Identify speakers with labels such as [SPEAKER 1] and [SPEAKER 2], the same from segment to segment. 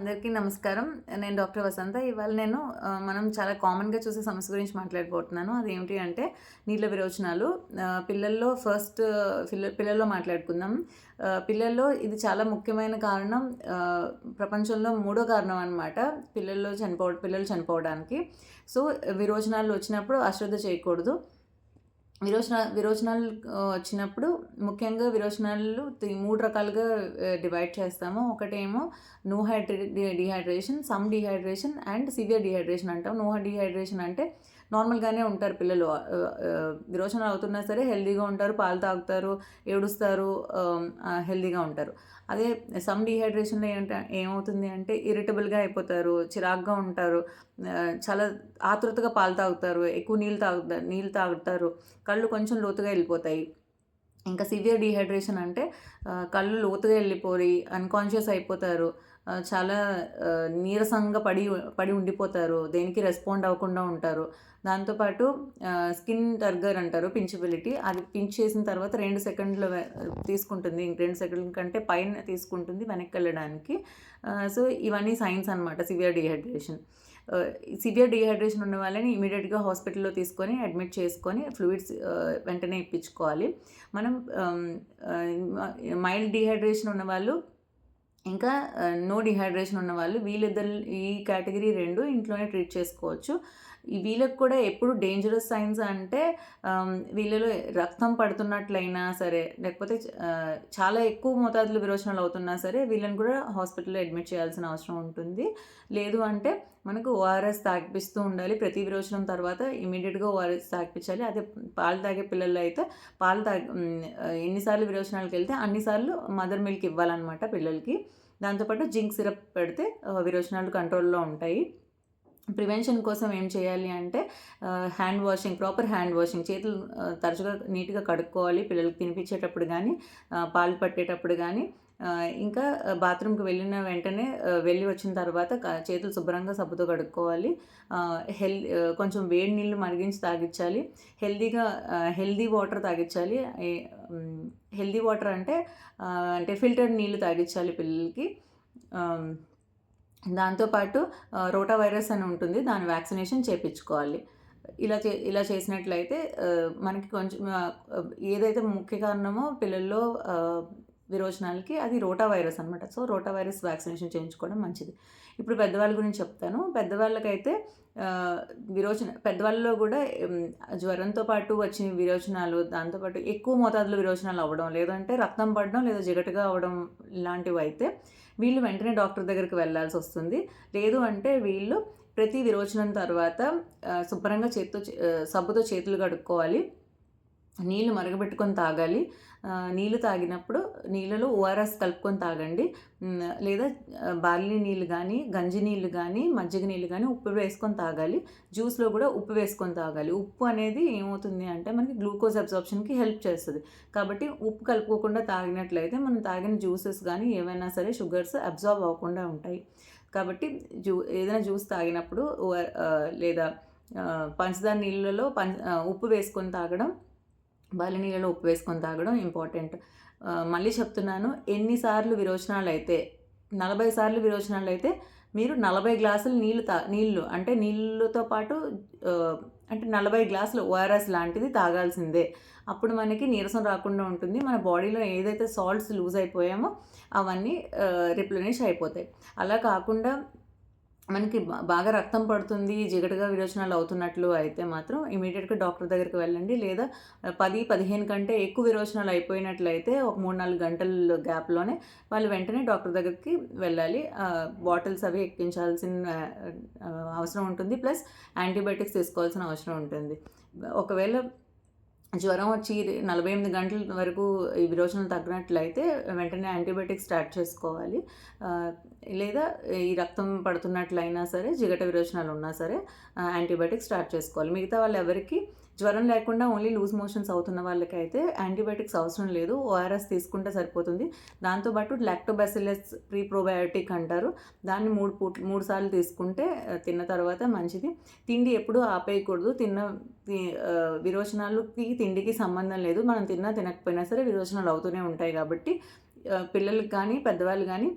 [SPEAKER 1] అందరికీ నమస్కారం. నేను డాక్టర్ వసంత. ఇవాళ నేను మనం చాలా కామన్గా చూసే సమస్య గురించి మాట్లాడబోతున్నాను. అదేమిటి అంటే నీళ్ళ విరోచనాలు. పిల్లల్లో ఫస్ట్ పిల్ల పిల్లల్లో మాట్లాడుకుందాం. పిల్లల్లో ఇది చాలా ముఖ్యమైన కారణం. ప్రపంచంలో మూడో కారణం అనమాట పిల్లల్లో చనిపో పిల్లలు చనిపోవడానికి. సో విరోచనాలు వచ్చినప్పుడు అశ్రద్ధ చేయకూడదు. విరోచన విరోచనాలు వచ్చినప్పుడు ముఖ్యంగా విరోచనాలు మూడు రకాలుగా డివైడ్ చేస్తాము. ఒకటేమో no హైడ్రే dehydration some dehydration and severe dehydration అంటాం. నో డిహైడ్రేషన్ అంటే నార్మల్గానే ఉంటారు పిల్లలు. ఆ, అవుతున్నా సరే హెల్దీగా ఉంటారు పాలు తాగుతారు ఏడుస్తారు హెల్దీగా ఉంటారు. అదే సమ్ డిహైడ్రేషన్లో ఏంట ఏమవుతుంది అంటే ఇరిటబుల్గా అయిపోతారు చిరాగ్గా ఉంటారు చాలా ఆతృతగా పాలు తాగుతారు ఎక్కువ నీళ్ళు తాగుతారు నీళ్ళు తాగుతారు కళ్ళు కొంచెం లోతుగా వెళ్ళిపోతాయి. ఇంకా సివియర్ డిహైడ్రేషన్ అంటే కళ్ళు లోతుగా వెళ్ళిపోయి అన్కాన్షియస్ అయిపోతారు చాలా నీరసంగా పడి పడి ఉండిపోతారు. దేనికి రెస్పాండ్ అవ్వకుండా ఉంటారు. దాంతోపాటు స్కిన్ టర్గర్ అంటారు పించబిలిటీ. అది పించ్ చేసిన తర్వాత రెండు సెకండ్లు తీసుకుంటుంది. ఇంక రెండు సెకండ్ల కంటే పైన తీసుకుంటుంది వెనక్కి వెళ్ళడానికి సో ఇవన్నీ సైన్స్ అనమాట సివియర్ డిహైడ్రేషన్. సివియర్ డిహైడ్రేషన్ ఉన్న వాళ్ళని ఇమీడియట్గా హాస్పిటల్లో తీసుకొని అడ్మిట్ చేసుకొని ఫ్లూయిడ్స్ వెంటనే ఇప్పించుకోవాలి. మనం మైల్డ్ డిహైడ్రేషన్ ఉన్న వాళ్ళు ఇంకా నో డిహైడ్రేషన్ ఉన్న వాళ్ళు వీళ్ళిద్దరు ఈ కేటగిరీ రెండు ఇంట్లోనే ట్రీట్ చేసుకోవచ్చు. వీళ్ళకి కూడా ఎప్పుడు డేంజరస్ సైన్స్ అంటే వీళ్ళలో రక్తం పడుతున్నట్లయినా సరే లేకపోతే చాలా ఎక్కువ మోతాదులో విరోచనాలు అవుతున్నా సరే వీళ్ళని కూడా హాస్పిటల్లో అడ్మిట్ చేయాల్సిన అవసరం ఉంటుంది. లేదు అంటే మనకు ఓఆర్ఎస్ తాగిపిస్తూ ఉండాలి. ప్రతి విరోచనం తర్వాత ఇమీడియట్గా ఓఆర్ఎస్ తాగిపించాలి అదే పాలు తాగే పిల్లలు అయితే పాలు తాగి ఎన్నిసార్లు విరోచనాలకు వెళ్తే అన్నిసార్లు మదర్ మిల్క్ ఇవ్వాలన్నమాట పిల్లలకి. దాంతోపాటు జింక్ సిరప్ పెడితే విరోచనాలు కంట్రోల్లో ఉంటాయి. ప్రివెన్షన్ కోసం ఏం చేయాలి అంటే hand washing proper hand washing చేతులు తరచుగా నీట్గా కడుక్కోవాలి పిల్లలకి తినిపించేటప్పుడు కానీ పాలు పట్టేటప్పుడు కానీ ఇంకా బాత్రూమ్కి వెళ్ళిన వెంటనే వెళ్ళి వచ్చిన తర్వాత చేతులు శుభ్రంగా సబ్బుతో కడుక్కోవాలి. హెల్ కొంచెం వేడి నీళ్ళు మరిగించి తాగించాలి హెల్దీగా హెల్దీ వాటర్ తాగించాలి హెల్దీ వాటర్ అంటే అంటే ఫిల్టర్ నీళ్ళు తాగించాలి పిల్లలకి. దాంతోపాటు రోటా వైరస్ అని ఉంటుంది దాని వ్యాక్సినేషన్ చేయించుకోవాలి ఇలా చే ఇలా చేసినట్లయితే మనకి కొంచెం ఏదైతే ముఖ్య కారణమో పిల్లల్లో విరోచనాలకి అది రోటా వైరస్ అనమాట సో రోటా వైరస్ వ్యాక్సినేషన్ చేయించుకోవడం మంచిది. ఇప్పుడు పెద్దవాళ్ళ గురించి చెప్తాను. పెద్దవాళ్ళకైతే విరోచన పెద్దవాళ్ళలో కూడా జ్వరంతో పాటు వచ్చిన విరోచనాలు దాంతోపాటు ఎక్కువ మోతాదులో విరోచనాలు అవ్వడం లేదంటే రక్తం పడడం లేదా జిగటగా అవ్వడం ఇలాంటివి అయితే వీళ్ళు వెంటనే డాక్టర్ దగ్గరికి వెళ్ళాల్సి వస్తుంది. లేదు అంటే వీళ్ళు ప్రతి విరోచనం తర్వాత శుభ్రంగా చేతితో చే- సబ్బుతో చేతులు కడుక్కోవాలి. నీళ్ళు మరగబెట్టుకొని తాగాలి. నీళ్ళు తాగినప్పుడు నీళ్ళలో ఓఆర్ఎస్ కలుపుకొని తాగండి. లేదా బార్లీ నీళ్ళు కానీ గంజి నీళ్ళు కానీ మజ్జిగ నీళ్ళు కానీ ఉప్పు వేసుకొని తాగాలి. జ్యూస్లో కూడా ఉప్పు వేసుకొని తాగాలి. ఉప్పు అనేది ఏమవుతుంది అంటే మనకి గ్లూకోజ్ అబ్జార్ప్షన్కి హెల్ప్ చేస్తుంది. కాబట్టి ఉప్పు కలుపుకోకుండా తాగినట్లయితే మనం తాగిన జ్యూసెస్ కానీ ఏవైనా సరే షుగర్స్ అబ్జార్బ్ అవ్వకుండా ఉంటాయి. కాబట్టి జ్యూ ఏదైనా జ్యూస్ తాగినప్పుడు ఓఆర్- లేదా పంచదార నీళ్ళలో పంచ ఉప్పు వేసుకొని తాగడం బాలి నీళ్ళలో ఉప్పు వేసుకొని తాగడం ఇంపార్టెంట్. మళ్ళీ చెప్తున్నాను ఎన్నిసార్లు విరోచనాలు అయితే నలభై సార్లు విరోచనాలు అయితే మీరు నలభై గ్లాసులు నీళ్ళు తా నీళ్ళు అంటే నీళ్ళతో పాటు అంటే నలభై గ్లాసులు ఓఆర్ఎస్ లాంటిది తాగాల్సిందే. అప్పుడు మనకి నీరసం రాకుండా ఉంటుంది. మన బాడీలో ఏదైతే సాల్ట్స్ లూజ్ అయిపోయామో అవన్నీ రిప్లెనిష్ అయిపోతాయి. అలా కాకుండా మనకి బాగా రక్తం పడుతుంది జిగటగా విరోచనాలు అవుతున్నట్లు అయితే మాత్రం ఇమీడియట్గా డాక్టర్ దగ్గరికి వెళ్ళండి. లేదా పది పదిహేను కంటే ఎక్కువ విరోచనాలు అయిపోయినట్లయితే ఒక మూడు నాలుగు గంటల గ్యాప్లోనే వాళ్ళు వెంటనే డాక్టర్ దగ్గరికి వెళ్ళాలి. బాటిల్స్ అవి ఎక్కించాల్సిన అవసరం ఉంటుంది. ప్లస్ యాంటీబయాటిక్స్ తీసుకోవాల్సిన అవసరం ఉంటుంది. ఒకవేళ జ్వరం వచ్చి నలభై ఎనిమిది గంటల వరకు ఈ విరోచనం తగ్గినట్లయితే వెంటనే యాంటీబయాటిక్ స్టార్ట్ చేసుకోవాలి. లేదా ఈ రక్తం పడుతున్నట్లయినా సరే జిగట విరోచనాలు ఉన్నా సరే యాంటీబయాటిక్ స్టార్ట్ చేసుకోవాలి. మిగతా వాళ్ళు ఎవరికి జ్వరం లేకుండా ఓన్లీ లూజ్ మోషన్స్ అవుతున్న వాళ్ళకైతే యాంటీబయాటిక్స్ అవసరం లేదు. ఓఆర్ఎస్ తీసుకుంటే సరిపోతుంది. దాంతోపాటు లాక్టోబాసిలస్ ప్రీ ప్రోబయాటిక్ అంటారు. దాన్ని మూడు పూట మూడు సార్లు తీసుకుంటే తిన్న తర్వాత మంచిది. తిండి ఎప్పుడూ ఆపేయకూడదు. తిన్న విరోచనాలకి తిండికి సంబంధం లేదు. మనం తిన్నా తినకపోయినా సరే విరోచనాలు అవుతూనే ఉంటాయి కాబట్టి పిల్లలకు పిల్లలకి కానీ పెద్దవాళ్ళు కానీ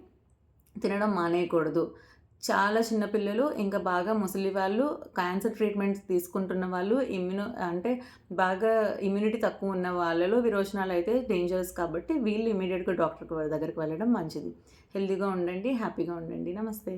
[SPEAKER 1] తినడం మానేయకూడదు. చాలా చిన్నపిల్లలు ఇంకా బాగా ముసలి వాళ్ళు క్యాన్సర్ ట్రీట్మెంట్స్ తీసుకుంటున్న వాళ్ళు ఇమ్యూనో అంటే బాగా ఇమ్యూనిటీ తక్కువ ఉన్న వాళ్ళలో విరోచనాలు అయితే డేంజరస్ కాబట్టి వీళ్ళు ఇమీడియట్గా డాక్టర్ దగ్గరికి వెళ్ళడం మంచిది. హెల్తీగా ఉండండి హ్యాపీగా ఉండండి. నమస్తే.